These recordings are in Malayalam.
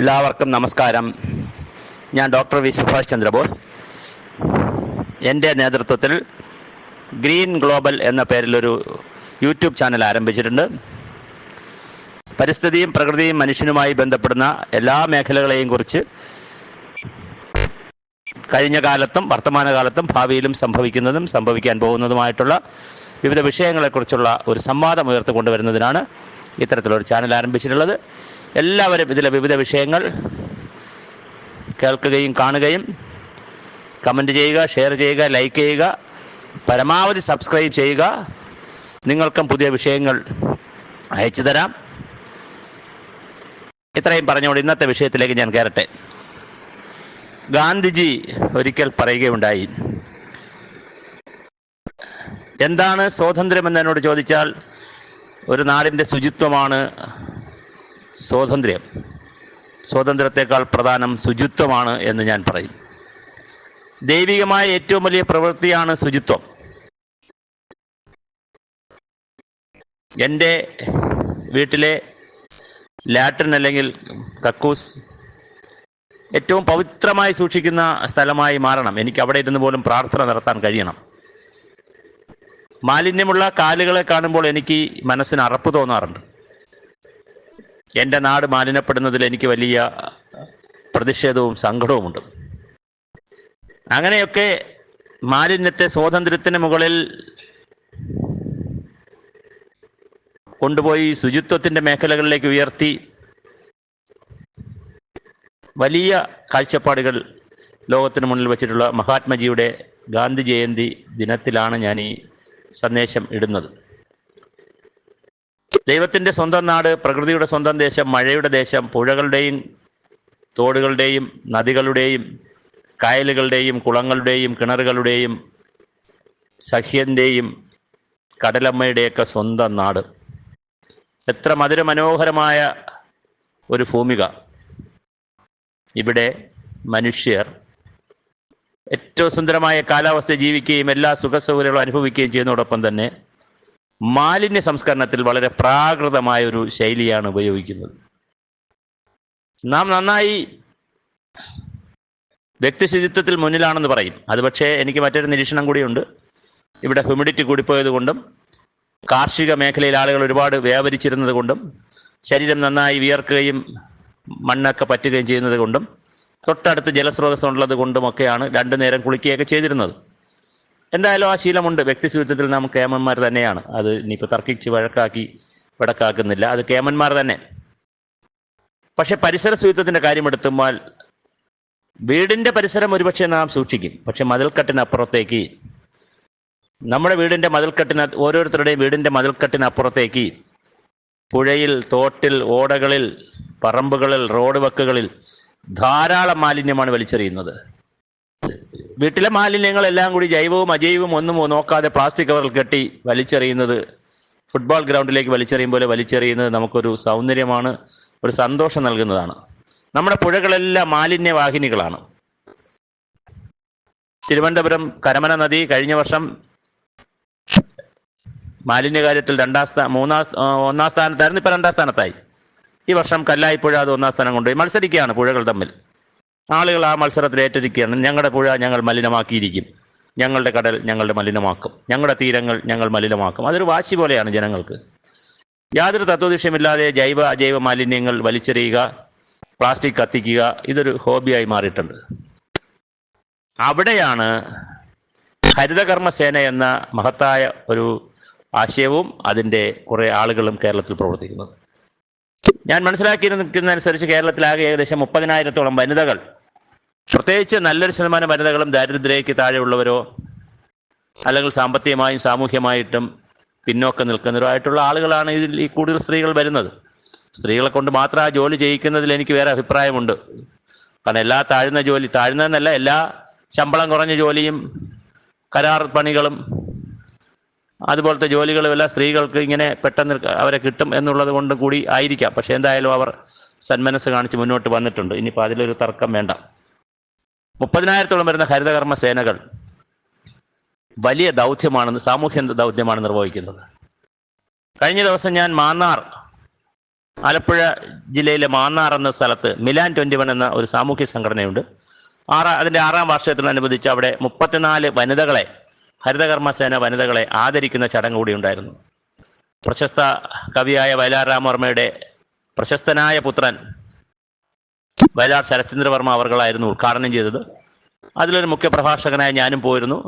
എല്ലാവർക്കും നമസ്കാരം. ഞാൻ ഡോക്ടർ വി സുഭാഷ് ചന്ദ്രബോസ്. എന്റെ നേതൃത്വത്തിൽ ഗ്രീൻ ഗ്ലോബൽ എന്ന പേരിലൊരു യൂട്യൂബ് ചാനൽ ആരംഭിച്ചിട്ടുണ്ട്. പരിസ്ഥിതിയും പ്രകൃതിയും മനുഷ്യനുമായി ബന്ധപ്പെടുന്ന എല്ലാ മേഖലകളെയും കുറിച്ച് കഴിഞ്ഞ കാലത്തും വർത്തമാനകാലത്തും ഭാവിയിലും സംഭവിക്കുന്നതും സംഭവിക്കാൻ പോകുന്നതുമായിട്ടുള്ള വിവിധ വിഷയങ്ങളെക്കുറിച്ചുള്ള ഒരു സംവാദം ഉയർത്തിക്കൊണ്ടുവരുന്നതിനാണ് ഇത്തരത്തിലൊരു ചാനൽ ആരംഭിച്ചിട്ടുള്ളത്. എല്ലാവരും ഇതിലെ വിവിധ വിഷയങ്ങൾ കേൾക്കുകയും കാണുകയും കമന്റ് ചെയ്യുക ഷെയർ ചെയ്യുക ലൈക്ക് ചെയ്യുക പരമാവധി സബ്സ്ക്രൈബ് ചെയ്യുക. നിങ്ങൾക്കും പുതിയ വിഷയങ്ങൾ അയച്ചു തരാം. ഇത്രയും പറഞ്ഞുകൊണ്ട് ഇന്നത്തെ വിഷയത്തിലേക്ക് ഞാൻ കയറട്ടെ. ഗാന്ധിജി ഒരിക്കൽ പറയുകയുണ്ടായി. എന്താണ് സ്വാതന്ത്ര്യം എന്ന് എന്നോട് ചോദിച്ചാൽ ഒരു നാടിന്റെ ശുചിത്വമാണ് സ്വാതന്ത്ര്യം. സ്വാതന്ത്ര്യത്തെക്കാൾ പ്രധാനം ശുചിത്വമാണ് എന്ന് ഞാൻ പറയും. ദൈവികമായ ഏറ്റവും വലിയ പ്രവൃത്തിയാണ് ശുചിത്വം. എന്റെ വീട്ടിലെ ലാട്രിൻ അല്ലെങ്കിൽ കക്കൂസ് ഏറ്റവും പവിത്രമായി സൂക്ഷിക്കുന്ന സ്ഥലമായി മാറണം. എനിക്ക് അവിടെ ഇരുന്ന് പോലും പ്രാർത്ഥന നടത്താൻ കഴിയണം. മാലിന്യമുള്ള കാലുകളെ കാണുമ്പോൾ എനിക്ക് മനസ്സിന് അറപ്പ് തോന്നാറുണ്ട്. എന്റെ നാട് മാലിന്യപ്പെടുന്നതിൽ എനിക്ക് വലിയ പ്രതിഷേധവും സങ്കടവുമുണ്ട്. അങ്ങനെയൊക്കെ മാലിന്യത്തെ സ്വാതന്ത്ര്യത്തിന് മുകളിൽ കൊണ്ടുപോയി ശുചിത്വത്തിന്റെ മേഖലകളിലേക്ക് ഉയർത്തി വലിയ കാഴ്ചപ്പാടുകൾ ലോകത്തിന് മുന്നിൽ വെച്ചിട്ടുള്ള മഹാത്മജിയുടെ ഗാന്ധി ജയന്തി ദിനത്തിലാണ് ഞാൻ ഈ സന്ദേശം ഇടുന്നത്. ദൈവത്തിന്റെ സ്വന്തം നാട് പ്രകൃതിയുടെ സ്വന്തം ദേശം മഴയുടെ ദേശം പുഴകളുടെയും തോടുകളുടെയും നദികളുടെയും കായലുകളുടെയും കുളങ്ങളുടെയും കിണറുകളുടെയും സഹ്യന്റെയും കടലമ്മയുടെയൊക്കെ സ്വന്തം നാട്. എത്ര മധുരമനോഹരമായ ഒരു ഭൂമിക. ഇവിടെ മനുഷ്യർ ഏറ്റവും സുന്ദരമായ കാലാവസ്ഥ ജീവിക്കുകയും എല്ലാ സുഖസൗകര്യങ്ങളും അനുഭവിക്കുകയും ചെയ്യുന്നതോടൊപ്പം തന്നെ മാലിന്യ സംസ്കരണത്തിൽ വളരെ പ്രാകൃതമായ ഒരു ശൈലിയാണ് ഉപയോഗിക്കുന്നത്. നാം നന്നായി വ്യക്തിശുചിത്വത്തിൽ മുന്നിലാണെന്ന് പറയും. അത് പക്ഷേ എനിക്ക് മറ്റൊരു നിരീക്ഷണം കൂടിയുണ്ട്. ഇവിടെ ഹ്യൂമിഡിറ്റി കൂടിപ്പോയത് കൊണ്ടും കാർഷിക മേഖലയിൽ ആളുകൾ ഒരുപാട് വ്യാപരിച്ചിരുന്നത് കൊണ്ടും ശരീരം നന്നായി വിയർക്കുകയും മണ്ണൊക്കെ പറ്റുകയും ചെയ്യുന്നത് കൊണ്ടും തൊട്ടടുത്ത് ജലസ്രോതസ് ഉള്ളത് കൊണ്ടുമൊക്കെയാണ് രണ്ടു നേരം കുളിക്കുകയൊക്കെ ചെയ്തിരുന്നത്. എന്തായാലും ആ ശീലമുണ്ട്. വ്യക്തി വ്യക്തിശുചിത്വത്തിൽ നാം കേമന്മാർ തന്നെയാണ്. അത് ഇനിയിപ്പോൾ തർക്കിച്ച് വഴക്കാക്കി വഴക്കാക്കുന്നില്ല അത് കേമന്മാർ തന്നെ. പക്ഷെ പരിസര ശുചിത്വത്തിന്റെ കാര്യമെടുത്തുമ്പോൾ വീടിന്റെ പരിസരം ഒരുപക്ഷെ നാം സൂക്ഷിക്കും. പക്ഷെ മതിൽക്കെട്ടിനപ്പുറത്തേക്ക് നമ്മുടെ വീടിന്റെ മതിൽക്കെട്ടിന് ഓരോരുത്തരുടെയും വീടിന്റെ മതിൽക്കെട്ടിനപ്പുറത്തേക്ക് പുഴയിൽ തോട്ടിൽ ഓടകളിൽ പറമ്പുകളിൽ റോഡ് വക്കുകളിൽ ധാരാളം മാലിന്യമാണ് വലിച്ചെറിയുന്നത്. വീട്ടിലെ മാലിന്യങ്ങളെല്ലാം കൂടി ജൈവവും അജൈവവും ഒന്നും നോക്കാതെ പ്ലാസ്റ്റിക് കവറിൽ കെട്ടി വലിച്ചെറിയുന്നത് ഫുട്ബോൾ ഗ്രൗണ്ടിലേക്ക് വലിച്ചെറിയും പോലെ വലിച്ചെറിയുന്നത് നമുക്കൊരു സൗന്ദര്യമാണ് ഒരു സന്തോഷം നൽകുന്നതാണ്. നമ്മുടെ പുഴകളെല്ലാം മാലിന്യവാഹിനികളാണ്. തിരുവനന്തപുരം കരമന നദി കഴിഞ്ഞ വർഷം മാലിന്യകാര്യത്തിൽ രണ്ടാം സ്ഥാന മൂന്നാം ഒന്നാം സ്ഥാനത്തായിരുന്നു ഇപ്പം രണ്ടാം സ്ഥാനത്തായി. ഈ വർഷം കല്ലായിപ്പുഴ അത് ഒന്നാം സ്ഥാനം കൊണ്ടുപോയി. മത്സരിക്കുകയാണ് പുഴകൾ തമ്മിൽ. ആളുകൾ ആ മത്സരത്തിൽ ഏറ്റെടുക്കുകയാണ്. ഞങ്ങളുടെ പുഴ ഞങ്ങൾ മലിനമാക്കിയിരിക്കും. ഞങ്ങളുടെ കടൽ ഞങ്ങളുടെ മലിനമാക്കും. ഞങ്ങളുടെ തീരങ്ങൾ ഞങ്ങൾ മലിനമാക്കും. അതൊരു വാശി പോലെയാണ് ജനങ്ങൾക്ക്. യാതൊരു തത്വദൃശ്യമില്ലാതെ ജൈവ അജൈവ മാലിന്യങ്ങൾ വലിച്ചെറിയുക പ്ലാസ്റ്റിക് കത്തിക്കുക ഇതൊരു ഹോബിയായി മാറിയിട്ടുണ്ട്. അവിടെയാണ് ഹരിതകർമ്മ സേന എന്ന മഹത്തായ ഒരു ആശയവും അതിന്റെ കുറേ ആളുകളും കേരളത്തിൽ പ്രവർത്തിക്കുന്നത്. ഞാൻ മനസ്സിലാക്കിയിരിക്കുന്നതനുസരിച്ച് കേരളത്തിലാകെ ഏകദേശം മുപ്പതിനായിരത്തോളം വനിതകൾ. പ്രത്യേകിച്ച് നല്ലൊരു ശതമാനം വനിതകളും ദാരിദ്ര്യയ്ക്ക് താഴെയുള്ളവരോ അല്ലെങ്കിൽ സാമ്പത്തികമായും സാമൂഹ്യമായിട്ടും പിന്നോക്കം നിൽക്കുന്നവരോ ആയിട്ടുള്ള ആളുകളാണ് ഇതിൽ ഈ കൂടുതൽ സ്ത്രീകൾ വരുന്നത്. സ്ത്രീകളെ കൊണ്ട് മാത്രം ആ ജോലി ചെയ്യിക്കുന്നതിൽ എനിക്ക് വേറെ അഭിപ്രായമുണ്ട്. കാരണം എല്ലാ താഴ്ന്ന ജോലി താഴ്ന്നതെന്നല്ല എല്ലാ ശമ്പളം കുറഞ്ഞ ജോലിയും കരാർ പണികളും അതുപോലത്തെ ജോലികളും എല്ലാം സ്ത്രീകൾക്ക് ഇങ്ങനെ പെട്ടെന്ന് അവരെ കിട്ടും എന്നുള്ളത് കൊണ്ട് കൂടി ആയിരിക്കാം. പക്ഷേ എന്തായാലും അവർ സന്മനസ് കാണിച്ച് മുന്നോട്ട് വന്നിട്ടുണ്ട്. ഇനിയിപ്പോൾ അതിലൊരു തർക്കം വേണ്ട. മുപ്പതിനായിരത്തോളം വരുന്ന ഹരിതകർമ്മ സേനകൾ വലിയ ദൗത്യമാണ് സാമൂഹ്യ ദൗത്യമാണ് നിർവഹിക്കുന്നത്. കഴിഞ്ഞ ദിവസം ഞാൻ മാന്നാർ ആലപ്പുഴ ജില്ലയിലെ മാന്നാർ എന്ന സ്ഥലത്ത് മിലാൻ ട്വന്റി വൺ എന്ന ഒരു സാമൂഹ്യ സംഘടനയുണ്ട്. ആറാം അതിന്റെ ആറാം വാർഷികത്തിനനുബന്ധിച്ച് അവിടെ മുപ്പത്തിനാല് വനിതകളെ ഹരിതകർമ്മസേന വനിതകളെ ആദരിക്കുന്ന ചടങ്ങ് കൂടി ഉണ്ടായിരുന്നു. പ്രശസ്ത കവിയായ വയലാർ രാമവർമ്മയുടെ പ്രശസ്തനായ പുത്രൻ വയലാർ ശരത്ചന്ദ്രവർമ്മ അവർകളായിരുന്നു ഉദ്ഘാടനം ചെയ്തത്. അതിലൊരു മുഖ്യ പ്രഭാഷകനായ ഞാനും പോയിരുന്നു.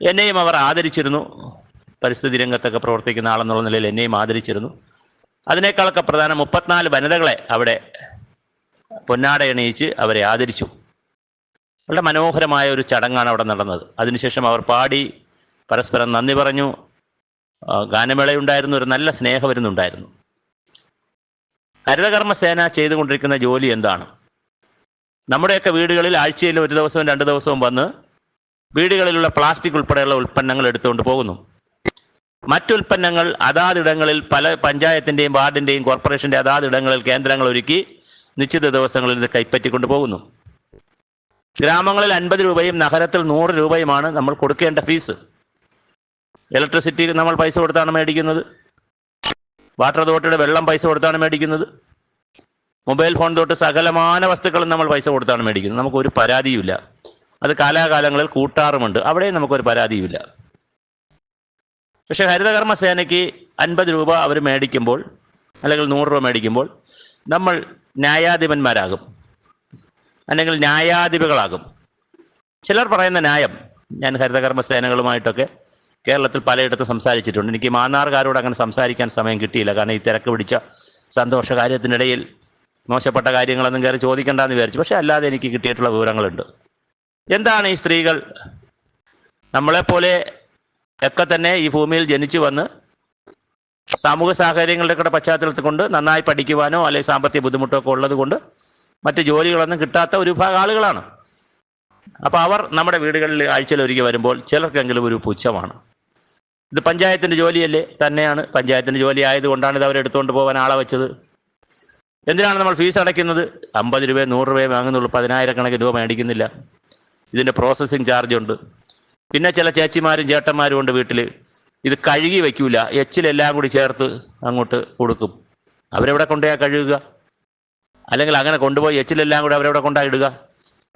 എന്നെയും അവർ ആദരിച്ചിരുന്നു. പരിസ്ഥിതി രംഗത്തൊക്കെ പ്രവർത്തിക്കുന്ന ആളെന്നുള്ള നിലയിൽ എന്നെയും ആദരിച്ചിരുന്നു. അതിനേക്കാളൊക്കെ പ്രധാനം മുപ്പത്തിനാല് വനിതകളെ അവിടെ പൊന്നാടയണിയിച്ച് അവരെ ആദരിച്ചു. വളരെ മനോഹരമായ ഒരു ചടങ്ങാണ് അവിടെ നടന്നത്. അതിനുശേഷം അവർ പാടി പരസ്പരം നന്ദി പറഞ്ഞു. ഗാനമേളയുണ്ടായിരുന്നു ഒരു നല്ല സ്നേഹമരുന്നുണ്ടായിരുന്നു ഹരിതകർമ്മസേന ചെയ്തുകൊണ്ടിരിക്കുന്ന ജോലി എന്താണ്? നമ്മുടെയൊക്കെ വീടുകളിൽ ആഴ്ചയിൽ ഒരു ദിവസവും രണ്ട് ദിവസവും വന്ന് വീടുകളിലുള്ള പ്ലാസ്റ്റിക് ഉൾപ്പെടെയുള്ള ഉൽപ്പന്നങ്ങൾ എടുത്തുകൊണ്ട് പോകുന്നു. മറ്റുൽപ്പന്നങ്ങൾ അതാതിടങ്ങളിൽ പല പഞ്ചായത്തിന്റെയും വാർഡിന്റെയും കോർപ്പറേഷന്റെ അതാതിടങ്ങളിൽ കേന്ദ്രങ്ങൾ ഒരുക്കി നിശ്ചിത ദിവസങ്ങളിൽ കൈപ്പറ്റിക്കൊണ്ട് പോകുന്നു. ഗ്രാമങ്ങളിൽ അൻപത് രൂപയും നഗരത്തിൽ നൂറ് രൂപയുമാണ് നമ്മൾ കൊടുക്കേണ്ട ഫീസ്. ഇലക്ട്രിസിറ്റി നമ്മൾ പൈസ കൊടുത്താണ് മേടിക്കുന്നത്. വാട്ടർ അതോറിറ്റിയുടെ വെള്ളം പൈസ കൊടുത്താണ് മേടിക്കുന്നത്. മൊബൈൽ ഫോൺ തൊട്ട് സകലമാന വസ്തുക്കളും നമ്മൾ പൈസ കൊടുത്താണ് മേടിക്കുന്നത്. നമുക്കൊരു പരാതിയുമില്ല. അത് കാലാകാലങ്ങളിൽ കൂട്ടാറുമുണ്ട്. അവിടെയും നമുക്കൊരു പരാതിയുമില്ല. പക്ഷെ ഹരിതകർമ്മ സേനയ്ക്ക് അൻപത് രൂപ അവർ മേടിക്കുമ്പോൾ അല്ലെങ്കിൽ നൂറ് രൂപ മേടിക്കുമ്പോൾ നമ്മൾ ന്യായാധിപന്മാരാകും. അല്ലെങ്കിൽ ന്യായാധിപകളാകും. ചിലർ പറയുന്ന ന്യായം ഞാൻ ഹരിതകർമ്മ സേനകളുമായിട്ടൊക്കെ കേരളത്തിൽ പലയിടത്തും സംസാരിച്ചിട്ടുണ്ട്. എനിക്ക് മാന്നാർകാരോട് അങ്ങനെ സംസാരിക്കാൻ സമയം കിട്ടിയില്ല. കാരണം ഈ തിരക്ക് പിടിച്ച സന്തോഷ കാര്യത്തിനിടയിൽ മോശപ്പെട്ട കാര്യങ്ങളൊന്നും കയറി ചോദിക്കണ്ടെന്ന് വിചാരിച്ചു. പക്ഷെ അല്ലാതെ എനിക്ക് കിട്ടിയിട്ടുള്ള വിവരങ്ങളുണ്ട്. എന്താണ് ഈ സ്ത്രീകൾ? നമ്മളെപ്പോലെ ഒക്കെ തന്നെ ഈ ഭൂമിയിൽ ജനിച്ചു വന്ന് സാമൂഹ്യ സാഹചര്യങ്ങളുടെ കൂടെ പശ്ചാത്തലത്തിൽ കൊണ്ട് നന്നായി പഠിക്കുവാനോ അല്ലെങ്കിൽ സാമ്പത്തിക ബുദ്ധിമുട്ടോ ഒക്കെ ഉള്ളത് കൊണ്ട് മറ്റ് ജോലികളൊന്നും കിട്ടാത്ത ഒരു വിഭാഗം ആളുകളാണ്. അപ്പോൾ അവർ നമ്മുടെ വീടുകളിൽ ആഴ്ചയിൽ ഒരുക്കി വരുമ്പോൾ ചിലർക്കെങ്കിലും ഒരു പുച്ഛമാണ്. ഇത് പഞ്ചായത്തിന്റെ ജോലിയല്ലേ? തന്നെയാണ്. പഞ്ചായത്തിന്റെ ജോലി ആയതുകൊണ്ടാണ് ഇത് അവരെടുത്തുകൊണ്ട് പോകാൻ ആളെ വെച്ചത്. എന്തിനാണ് നമ്മൾ ഫീസ് അടയ്ക്കുന്നത്? അമ്പത് രൂപയും നൂറ് രൂപയും വാങ്ങുന്നുള്ളൂ. പതിനായിരക്കണക്കിന് രൂപ മേടിക്കുന്നില്ല. ഇതിന്റെ പ്രോസസ്സിങ് ചാർജ് ഉണ്ട്. പിന്നെ ചില ചേച്ചിമാരും ചേട്ടന്മാരും ഉണ്ട് വീട്ടിൽ ഇത് കഴുകി വയ്ക്കൂല എച്ചിലെല്ലാം കൂടി ചേർത്ത് അങ്ങോട്ട് കൊടുക്കും. അവരെവിടെ കൊണ്ടുപോയാൽ കഴുകുക? അല്ലെങ്കിൽ അങ്ങനെ കൊണ്ടുപോയി എച്ചിലെല്ലാം കൂടെ അവരവിടെ കൊണ്ടായിടുക.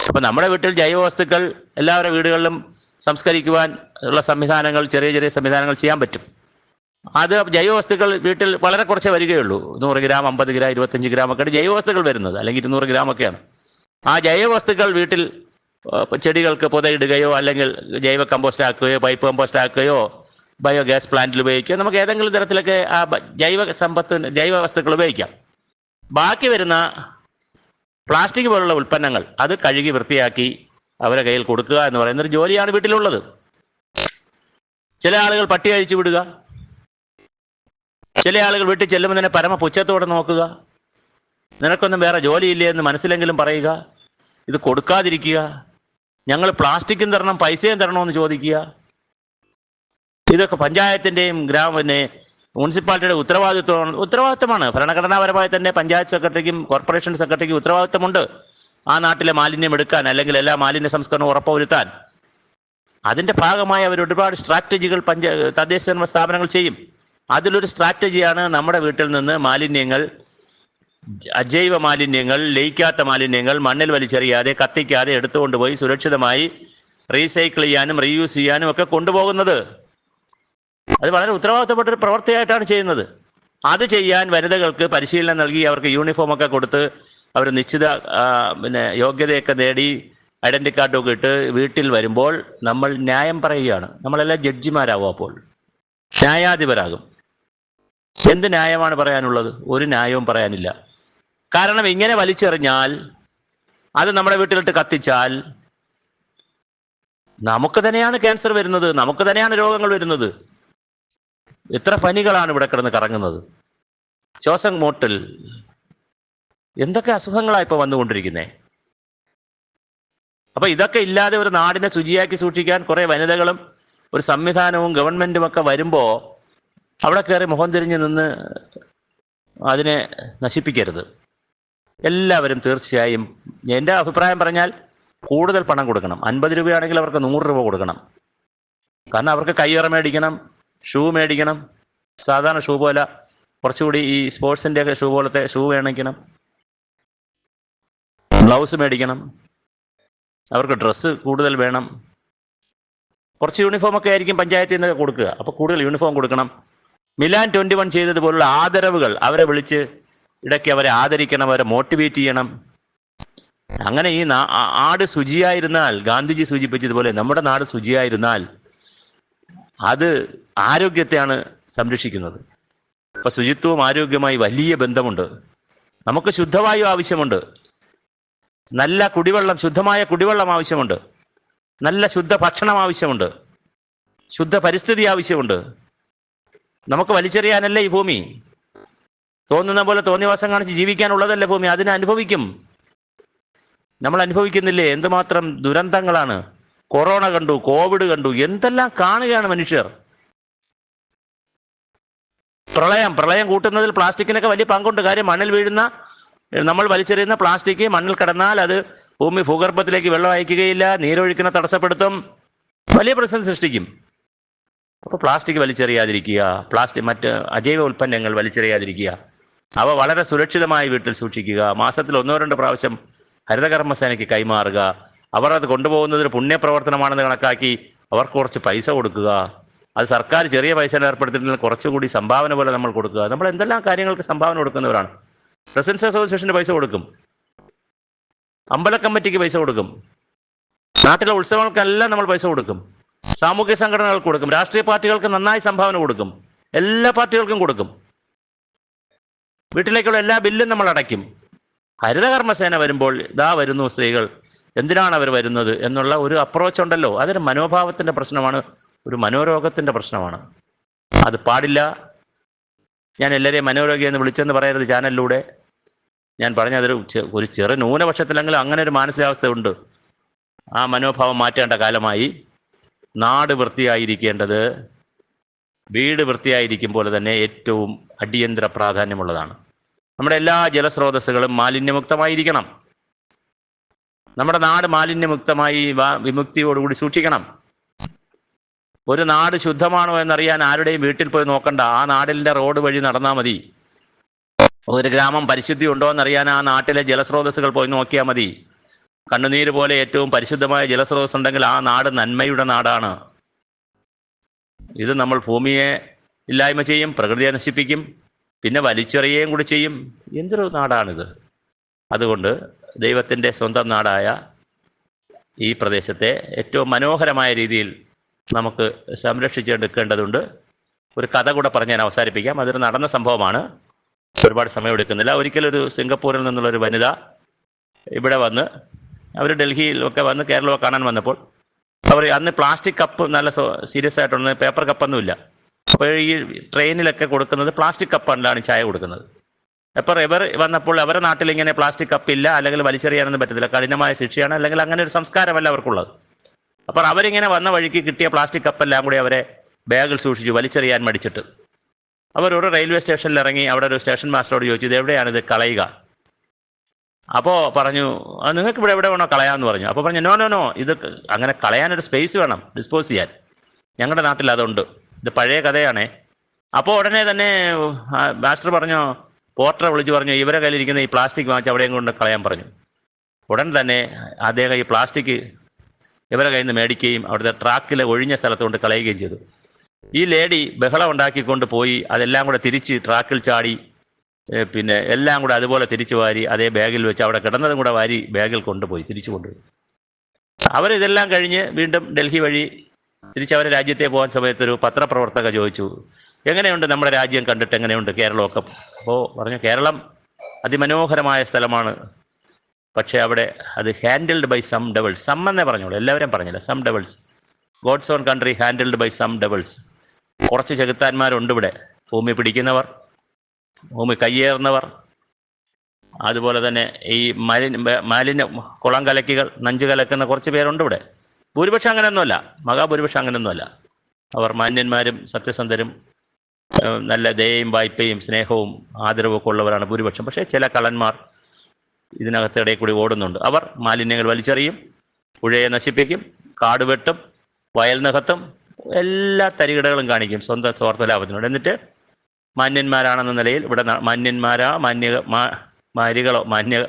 അപ്പം നമ്മുടെ വീട്ടിൽ ജൈവവസ്തുക്കൾ എല്ലാവരുടെ വീടുകളിലും സംസ്കരിക്കുവാൻ ഉള്ള സംവിധാനങ്ങൾ ചെറിയ ചെറിയ സംവിധാനങ്ങൾ ചെയ്യാൻ പറ്റും. അത് ജൈവവസ്തുക്കൾ വീട്ടിൽ വളരെ കുറച്ചേ വരികയുള്ളൂ. നൂറ് ഗ്രാം അമ്പത് ഗ്രാം ഇരുപത്തഞ്ച് ഗ്രാം ഒക്കെയാണ് ജൈവവസ്തുക്കൾ വരുന്നത്. അല്ലെങ്കിൽ ഇരുന്നൂറ് ഗ്രാം ഒക്കെയാണ്. ആ ജൈവവസ്തുക്കൾ വീട്ടിൽ ചെടികൾക്ക് പുതയിടുകയോ അല്ലെങ്കിൽ ജൈവ കമ്പോസ്റ്റ് ആക്കുകയോ പൈപ്പ് കമ്പോസ്റ്റ് ആക്കുകയോ ബയോഗ്യാസ് പ്ലാന്റിൽ ഉപയോഗിക്കുകയോ നമുക്ക് ഏതെങ്കിലും തരത്തിലൊക്കെ ആ ജൈവ സമ്പത്ത് ജൈവ വസ്തുക്കൾ ഉപയോഗിക്കാം. ബാക്കി വരുന്ന പ്ലാസ്റ്റിക് പോലുള്ള ഉൽപ്പന്നങ്ങൾ അത് കഴുകി വൃത്തിയാക്കി അവരെ കയ്യിൽ കൊടുക്കുക എന്ന് പറയുന്ന ഒരു ജോലിയാണ് വീട്ടിലുള്ളത്. ചില ആളുകൾ പട്ടി അഴിച്ചു വിടുക. ചില ആളുകൾ വീട്ടിൽ ചെല്ലുമ്പോൾ തന്നെ പരമ പുച്ഛത്തോടെ നോക്കുക. നിനക്കൊന്നും വേറെ ജോലിയില്ലേ എന്ന് മനസ്സിലെങ്കിലും പറയുക. ഇത് കൊടുക്കാതിരിക്കുക. ഞങ്ങൾ പ്ലാസ്റ്റിക്കും തരണം പൈസയും തരണമെന്ന് ചോദിക്കുക. ഇതൊക്കെ പഞ്ചായത്തിന്റെയും ഗ്രാമ പിന്നെ മുനിസിപ്പാലിറ്റിയുടെ ഉത്തരവാദിത്വമാണ്. ഉത്തരവാദിത്തമാണ് ഭരണഘടനാപരമായി തന്നെ പഞ്ചായത്ത് സെക്രട്ടറിക്കും കോർപ്പറേഷൻ സെക്രട്ടറിക്കും ഉത്തരവാദിത്തമുണ്ട് ആ നാട്ടിലെ മാലിന്യം എടുക്കാൻ അല്ലെങ്കിൽ എല്ലാ മാലിന്യ സംസ്കരണവും ഉറപ്പുവരുത്താൻ. അതിന്റെ ഭാഗമായി അവർ ഒരുപാട് സ്ട്രാറ്റജികൾ പഞ്ച തദ്ദേശ സ്ഥാപനങ്ങൾ ചെയ്യും. അതിലൊരു സ്ട്രാറ്റജിയാണ് നമ്മുടെ വീട്ടിൽ നിന്ന് മാലിന്യങ്ങൾ അജൈവ മാലിന്യങ്ങൾ ലയിക്കാത്ത മാലിന്യങ്ങൾ മണ്ണിൽ വലിച്ചെറിയാതെ കത്തിക്കാതെ എടുത്തുകൊണ്ടുപോയി സുരക്ഷിതമായി റീസൈക്കിൾ ചെയ്യാനും റീയൂസ് ചെയ്യാനും ഒക്കെ കൊണ്ടുപോകുന്നത്. അത് വളരെ ഉത്തരവാദിത്തപ്പെട്ട ഒരു പ്രവൃത്തിയായിട്ടാണ് ചെയ്യുന്നത്. അത് ചെയ്യാൻ വനിതകൾക്ക് പരിശീലനം നൽകി അവർക്ക് യൂണിഫോം ഒക്കെ കൊടുത്ത് അവർ നിശ്ചിത പിന്നെ യോഗ്യതയൊക്കെ നേടി ഐഡന്റി കാർഡൊക്കെ ഇട്ട് വീട്ടിൽ വരുമ്പോൾ നമ്മൾ ന്യായം പറയുകയാണ്. നമ്മളെല്ലാം ജഡ്ജിമാരാകും അപ്പോൾ. ന്യായാധിപരാകും. എന്ത് ന്യായമാണ് പറയാനുള്ളത്? ഒരു ന്യായവും പറയാനില്ല. കാരണം ഇങ്ങനെ വലിച്ചെറിഞ്ഞാൽ അത് നമ്മുടെ വീട്ടിലിട്ട് കത്തിച്ചാൽ നമുക്ക് തന്നെയാണ് ക്യാൻസർ വരുന്നത് നമുക്ക് തന്നെയാണ് രോഗങ്ങൾ വരുന്നത്. എത്ര പനികളാണ് ഇവിടെ കിടന്ന് കറങ്ങുന്നത്? ശ്വാസം മോട്ടൽ. എന്തൊക്കെ അസുഖങ്ങളാണ് ഇപ്പൊ വന്നുകൊണ്ടിരിക്കുന്നത് അപ്പൊ ഇതൊക്കെ ഇല്ലാതെ ഒരു നാടിനെ ശുചിയാക്കി സൂക്ഷിക്കാൻ കുറെ വനിതകളും ഒരു സംവിധാനവും ഗവൺമെന്റും ഒക്കെ വരുമ്പോ അവിടെ കയറി മുഖം തിരിഞ്ഞ് നിന്ന് അതിനെ നശിപ്പിക്കരുത്. എല്ലാവരും തീർച്ചയായും എന്റെ അഭിപ്രായം പറഞ്ഞാൽ കൂടുതൽ പണം കൊടുക്കണം. അൻപത് രൂപയാണെങ്കിൽ അവർക്ക് നൂറ് രൂപ കൊടുക്കണം. കാരണം അവർക്ക് കയ്യറ മേടിക്കണം ഷൂ മേടിക്കണം. സാധാരണ ഷൂ പോലെ കുറച്ചുകൂടി ഈ സ്പോർട്സിന്റെ ഒക്കെ ഷൂ പോലത്തെ ഷൂ മേടിക്കണം ബ്ലൗസ് മേടിക്കണം. അവർക്ക് ഡ്രസ്സ് കൂടുതൽ വേണം. കുറച്ച് യൂണിഫോം ഒക്കെ ആയിരിക്കും പഞ്ചായത്തിൽ നിന്ന് കൊടുക്കുക. അപ്പോൾ കൂടുതൽ യൂണിഫോം കൊടുക്കണം. മിലാൻ ട്വന്റി വൺ ചെയ്തതുപോലുള്ള ആദരവുകൾ അവരെ വിളിച്ച് ഇടയ്ക്ക് അവരെ ആദരിക്കണം അവരെ മോട്ടിവേറ്റ് ചെയ്യണം. അങ്ങനെ ഈ നാ- ആ- ആട് ശുചിയായിരുന്നാൽ ഗാന്ധിജി സൂചിപ്പിച്ചതുപോലെ നമ്മുടെ നാട് ശുചിയായിരുന്നാൽ അത് ആരോഗ്യത്തെയാണ് സംരക്ഷിക്കുന്നത്. അപ്പൊ ശുചിത്വവും ആരോഗ്യവുമായി വലിയ ബന്ധമുണ്ട്. നമുക്ക് ശുദ്ധവായു ആവശ്യമുണ്ട്. നല്ല കുടിവെള്ളം ശുദ്ധമായ കുടിവെള്ളം ആവശ്യമുണ്ട്. നല്ല ശുദ്ധ ഭക്ഷണം ആവശ്യമുണ്ട്. ശുദ്ധ പരിസ്ഥിതി ആവശ്യമുണ്ട്. നമുക്ക് വലിച്ചെറിയാനല്ലേ ഈ ഭൂമി? തോന്നുന്ന പോലെ തോന്നിവാസം കാണിച്ച് ജീവിക്കാനുള്ളതല്ലേ ഭൂമി? അതിനെ അനുഭവിക്കും. നമ്മൾ അനുഭവിക്കുന്നില്ലേ? എന്തുമാത്രം ദുരന്തങ്ങളാണ്? കൊറോണ കണ്ടു കോവിഡ് കണ്ടു എന്തെല്ലാം കാണുകയാണ് മനുഷ്യർ. പ്രളയം പ്രളയം കൂട്ടുന്നതിൽ പ്ലാസ്റ്റിക്കിനൊക്കെ വലിയ പങ്കുണ്ട്. കാര്യം മണ്ണിൽ വീഴുന്ന നമ്മൾ വലിച്ചെറിയുന്ന പ്ലാസ്റ്റിക് മണ്ണിൽ കിടന്നാൽ അത് ഭൂമി ഭൂഗർഭത്തിലേക്ക് വെള്ളം അയക്കുകയില്ല നീരൊഴുക്കിനെ തടസ്സപ്പെടുത്തും. വലിയ പ്രശ്നം സൃഷ്ടിക്കും. അപ്പോൾ പ്ലാസ്റ്റിക് വലിച്ചെറിയാതിരിക്കുക പ്ലാസ്റ്റിക് മറ്റ് അജൈവ ഉൽപ്പന്നങ്ങൾ വലിച്ചെറിയാതിരിക്കുക അവ വളരെ സുരക്ഷിതമായി വീട്ടിൽ സൂക്ഷിക്കുക മാസത്തിൽ ഒന്നോ രണ്ടോ പ്രാവശ്യം ഹരിതകർമ്മസേനയ്ക്ക് കൈമാറുക അവർ അത് കൊണ്ടുപോകുന്നതൊരു പുണ്യപ്രവർത്തനമാണെന്ന് കണക്കാക്കി അവർക്ക് കുറച്ച് പൈസ കൊടുക്കുക. അത് സർക്കാർ ചെറിയ പൈസ ഏർപ്പെടുത്തിയിട്ടുണ്ടെങ്കിൽ കുറച്ചുകൂടി സംഭാവന പോലെ നമ്മൾ കൊടുക്കുക. നമ്മൾ എന്തെല്ലാം കാര്യങ്ങൾക്ക് സംഭാവന കൊടുക്കുന്നവരാണ്. പ്രസൻസ് അസോസിയേഷന് പൈസ കൊടുക്കും. അമ്പല കമ്മിറ്റിക്ക് പൈസ കൊടുക്കും. നാട്ടിലെ ഉത്സവങ്ങൾക്കെല്ലാം നമ്മൾ പൈസ കൊടുക്കും. സാമൂഹ്യ സംഘടനകൾക്ക് കൊടുക്കും. രാഷ്ട്രീയ പാർട്ടികൾക്ക് നന്നായി സംഭാവന കൊടുക്കും. എല്ലാ പാർട്ടികൾക്കും കൊടുക്കും. വീട്ടിലേക്കുള്ള എല്ലാ ബില്ലും നമ്മൾ അടയ്ക്കും. ഹരിതകർമ്മസേന വരുമ്പോൾ ഇതാ വരുന്നു സ്ത്രീകൾ. എന്തിനാണ് അവർ വരുന്നത് എന്നുള്ള ഒരു അപ്രോച്ച് ഉണ്ടല്ലോ. അതൊരു മനോഭാവത്തിന്റെ പ്രശ്നമാണ് ഒരു മനോരോഗത്തിന്റെ പ്രശ്നമാണ്. അത് പാടില്ല. ഞാൻ എല്ലാവരെയും മനോരോഗി എന്ന് വിളിച്ചെന്ന് പറയരുത് ചാനലിലൂടെ. ഞാൻ പറഞ്ഞ അതൊരു ഒരു ചെറു ന്യൂനപക്ഷത്തിലെങ്കിലും അങ്ങനെ ഒരു മാനസികാവസ്ഥ ഉണ്ട് ആ മനോഭാവം മാറ്റേണ്ട കാലമായി. നാട് വൃത്തിയായിരിക്കേണ്ടത് വീട് വൃത്തിയായിരിക്കും പോലെ തന്നെ ഏറ്റവും അടിയന്തര പ്രാധാന്യമുള്ളതാണ്. നമ്മുടെ എല്ലാ ജലസ്രോതസ്സുകളും മാലിന്യമുക്തമായിരിക്കണം. നമ്മുടെ നാട് മാലിന്യമുക്തമായി വിമുക്തിയോടുകൂടി സൂക്ഷിക്കണം. ഒരു നാട് ശുദ്ധമാണോ എന്നറിയാൻ ആരുടെയും വീട്ടിൽ പോയി നോക്കണ്ട. ആ നാടിന്റെ റോഡ് വഴി നടന്നാൽ മതി. ഒരു ഗ്രാമം പരിശുദ്ധി ഉണ്ടോ എന്നറിയാൻ ആ നാട്ടിലെ ജലസ്രോതസ്സുകൾ പോയി നോക്കിയാൽ മതി. കണ്ണുനീര് പോലെ ഏറ്റവും പരിശുദ്ധമായ ജലസ്രോതസ് ഉണ്ടെങ്കിൽ ആ നാട് നന്മയുടെ നാടാണ്. ഇത് നമ്മൾ ഭൂമിയെ ഇല്ലായ്മ ചെയ്യും പ്രകൃതിയെ നശിപ്പിക്കും പിന്നെ വലിച്ചെറിയുകയും കൂടി ചെയ്യും. എന്തൊരു നാടാണിത്? അതുകൊണ്ട് ദൈവത്തിന്റെ സ്വന്തം നാടായ ഈ പ്രദേശത്തെ ഏറ്റവും മനോഹരമായ രീതിയിൽ നമുക്ക് സംരക്ഷിച്ചെടുക്കേണ്ടതുണ്ട് ഒരു കഥ കൂടെ പറഞ്ഞ് ഞാൻ അവസാനിപ്പിക്കാം. അതൊരു നടന്ന സംഭവമാണ്. ഒരുപാട് സമയം എടുക്കുന്നില്ല ഒരിക്കലൊരു സിംഗപ്പൂരിൽ നിന്നുള്ള ഒരു വനിത ഇവിടെ വന്ന് അവർ ഡൽഹിയിലൊക്കെ വന്ന് കേരളമൊക്കെ കാണാൻ വന്നപ്പോൾ അവർ അന്ന് പ്ലാസ്റ്റിക് കപ്പ് നല്ല സീരിയസ് ആയിട്ടുള്ള പേപ്പർ കപ്പൊന്നുമില്ല. അപ്പോൾ ഈ ട്രെയിനിലൊക്കെ കൊടുക്കുന്നത് പ്ലാസ്റ്റിക് കപ്പാണ് ചായ കൊടുക്കുന്നത്. അപ്പോൾ ഇവർ വന്നപ്പോൾ അവരുടെ നാട്ടിൽ ഇങ്ങനെ പ്ലാസ്റ്റിക് കപ്പില്ല അല്ലെങ്കിൽ വലിച്ചെറിയാനൊന്നും പറ്റത്തില്ല. കഠിനമായ ശിക്ഷയാണ് അല്ലെങ്കിൽ അങ്ങനെ ഒരു സംസ്കാരമല്ല അവർക്കുള്ളത്. അപ്പോൾ അവരിങ്ങനെ വന്ന വഴിക്ക് കിട്ടിയ പ്ലാസ്റ്റിക് കപ്പെല്ലാം കൂടി അവരെ ബാഗിൽ സൂക്ഷിച്ചു വലിച്ചെറിയാൻ മടിച്ചിട്ട്. അവർ ഒരു റെയിൽവേ സ്റ്റേഷനിൽ ഇറങ്ങി അവിടെ ഒരു സ്റ്റേഷൻ മാസ്റ്ററോട് ചോദിച്ചു ഇത് എവിടെയാണ്? ഇത് കളയുക. അപ്പോൾ പറഞ്ഞു നിങ്ങൾക്ക് ഇവിടെ എവിടെ വേണോ കളയാമെന്ന് പറഞ്ഞു. അപ്പോൾ പറഞ്ഞു നോ നോ നോ ഇത് അങ്ങനെ കളയാനൊരു സ്പേസ് വേണം ഡിസ്പോസ് ചെയ്യാൻ. ഞങ്ങളുടെ നാട്ടിൽ അതുണ്ട്. ഇത് പഴയ കഥയാണേ. അപ്പോൾ ഉടനെ തന്നെ മാസ്റ്റർ പറഞ്ഞു പോർട്ടറെ വിളിച്ച് പറഞ്ഞു ഇവരെ കയ്യിലിരിക്കുന്ന ഈ പ്ലാസ്റ്റിക് വാങ്ങിച്ച് അവിടെയും കൊണ്ട് കളയാൻ പറഞ്ഞു. ഉടൻ തന്നെ അദ്ദേഹം ഈ പ്ലാസ്റ്റിക് ഇവരെ കയ്യിൽ നിന്ന് മേടിക്കുകയും അവിടുത്തെ ട്രാക്കിലെ ഒഴിഞ്ഞ സ്ഥലത്ത് കൊണ്ട് കളയുകയും ചെയ്തു. ഈ ലേഡി ബഹളം ഉണ്ടാക്കിക്കൊണ്ട് പോയി അതെല്ലാം കൂടെ തിരിച്ച് ട്രാക്കിൽ ചാടി പിന്നെ എല്ലാം കൂടെ അതുപോലെ തിരിച്ചു വാരി അതേ ബാഗിൽ വെച്ച് അവിടെ കിടന്നതും കൂടെ വാരി ബാഗിൽ കൊണ്ടുപോയി തിരിച്ചു കൊണ്ടുപോയി. അവരിതെല്ലാം കഴിഞ്ഞ് വീണ്ടും ഡൽഹി വഴി തിരിച്ച് അവരെ രാജ്യത്തെ പോകാൻ സമയത്ത് ഒരു പത്രപ്രവർത്തക ചോദിച്ചു എങ്ങനെയുണ്ട് നമ്മുടെ രാജ്യം കണ്ടിട്ട് എങ്ങനെയുണ്ട് കേരളമൊക്കെ? അപ്പോൾ പറഞ്ഞു കേരളം അതിമനോഹരമായ സ്ഥലമാണ്. പക്ഷേ അവിടെ അത് handled by some doubles some എന്നേ പറഞ്ഞോളൂ എല്ലാവരും പറഞ്ഞില്ല. Some doubles God's own country handled by some doubles കുറച്ച് ചെകുത്താന്മാരുണ്ട് ഇവിടെ. ഭൂമി പിടിക്കുന്നവർ ഭൂമി കയ്യേറുന്നവർ അതുപോലെ തന്നെ ഈ മാലിന്യ മാലിന്യ കുളം കലക്കികൾ നഞ്ചു കലക്കുന്ന കുറച്ച് പേരുണ്ട് ഇവിടെ. ഭൂരിപക്ഷം അങ്ങനെയൊന്നുമല്ല. മഹാഭൂരിപക്ഷം അങ്ങനെയൊന്നുമല്ല. അവർ മാന്യന്മാരും സത്യസന്ധരും നല്ല ദയയും വായ്പയും സ്നേഹവും ആദരവും ഒക്കെ ഉള്ളവരാണ് ഭൂരിപക്ഷം. പക്ഷേ ചില കള്ളന്മാർ ഇതിനകത്തിടെ കൂടി ഓടുന്നുണ്ട്. അവർ മാലിന്യങ്ങൾ വലിച്ചെറിയും പുഴയെ നശിപ്പിക്കും കാട് വെട്ടും വയൽ നികത്തും എല്ലാ തരികിടകളും കാണിക്കും സ്വന്തം സ്വാർത്ഥ ലാഭത്തിനോട് എന്നിട്ട് മാന്യന്മാരാണെന്ന നിലയിൽ ഇവിടെ മാന്യന്മാരാ മാന്യ മാരികളോ മാന്യ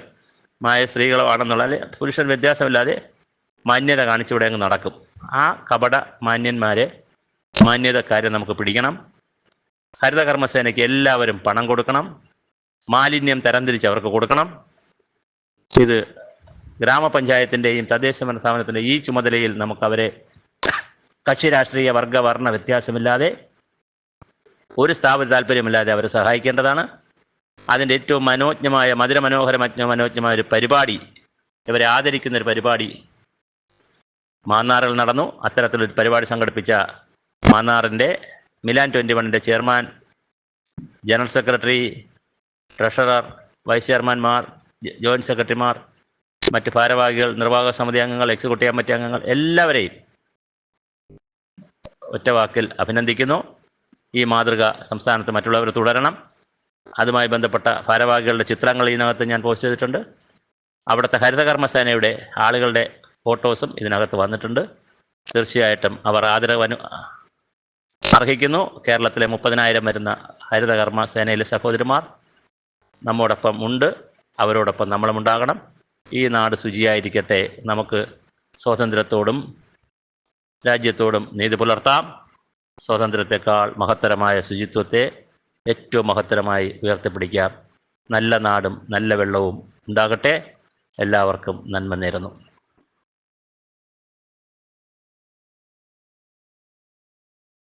മായ സ്ത്രീകളോ ആണെന്നുള്ള പുരുഷൻ വ്യത്യാസമില്ലാതെ മാന്യത കാണിച്ചിവിടെ അങ്ങ് നടക്കും. ആ കപട മാന്യന്മാരെ മാന്യതക്കാരെ നമുക്ക് പിടിക്കണം. ഹരിതകർമ്മസേനയ്ക്ക് എല്ലാവരും പണം കൊടുക്കണം. മാലിന്യം തരംതിരിച്ച് അവർക്ക് കൊടുക്കണം. ഇത് ഗ്രാമപഞ്ചായത്തിന്റെയും തദ്ദേശ സ്ഥാപനത്തിന്റെ ഈ ചുമതലയിൽ നമുക്ക് അവരെ കക്ഷി രാഷ്ട്രീയ വർഗ വർണ വ്യത്യാസമില്ലാതെ ഒരു സ്ഥാപന താല്പര്യമില്ലാതെ അവരെ സഹായിക്കേണ്ടതാണ്. അതിന്റെ ഏറ്റവും മനോജ്ഞമായ മധുരമനോഹര മനോജ്ഞമായ ഒരു പരിപാടി ഇവരെ ആദരിക്കുന്ന ഒരു പരിപാടി മാന്നാറിൽ നടന്നു. അത്തരത്തിലൊരു പരിപാടി സംഘടിപ്പിച്ച മാന്നാറിന്റെ മിലാൻ ട്വന്റി വണ്ണിന്റെ chairman general secretary treasurer vice ചെയർമാൻമാർ joint സെക്രട്ടറിമാർ മറ്റ് ഭാരവാഹികൾ നിർവാഹക സമിതി അംഗങ്ങൾ എക്സിക്യൂട്ടീവ് കമ്മിറ്റി അംഗങ്ങൾ എല്ലാവരെയും ഒറ്റവാക്കിൽ അഭിനന്ദിക്കുന്നു. ഈ മാതൃക സംസ്ഥാനത്ത് മറ്റുള്ളവർ തുടരണം. അതുമായി ബന്ധപ്പെട്ട ഭാരവാഹികളുടെ ചിത്രങ്ങൾ ഇതിനകത്ത് ഞാൻ പോസ്റ്റ് ചെയ്തിട്ടുണ്ട്. അവിടുത്തെ ഹരിതകർമ്മസേനയുടെ ആളുകളുടെ ഫോട്ടോസും ഇതിനകത്ത് വന്നിട്ടുണ്ട്. തീർച്ചയായിട്ടും അവർ ആദരവ് അർഹിക്കുന്നു. കേരളത്തിലെ മുപ്പതിനായിരം വരുന്ന ഹരിതകർമ്മ സേനയിലെ സഹോദരിമാർ നമ്മോടൊപ്പം ഉണ്ട്. അവരോടൊപ്പം നമ്മളും ഉണ്ടാകണം. ഈ നാട് ശുചിയായിരിക്കട്ടെ. നമുക്ക് സ്വാതന്ത്ര്യത്തോടും രാജ്യത്തോടും നീതി പുലർത്താം. സ്വാതന്ത്ര്യത്തെക്കാൾ മഹത്തരമായ ശുചിത്വത്തെ ഏറ്റവും മഹത്തരമായി ഉയർത്തിപ്പിടിക്കാം. നല്ല നാടും നല്ല വെള്ളവും ഉണ്ടാകട്ടെ. എല്ലാവർക്കും നന്മ നേരുന്നു.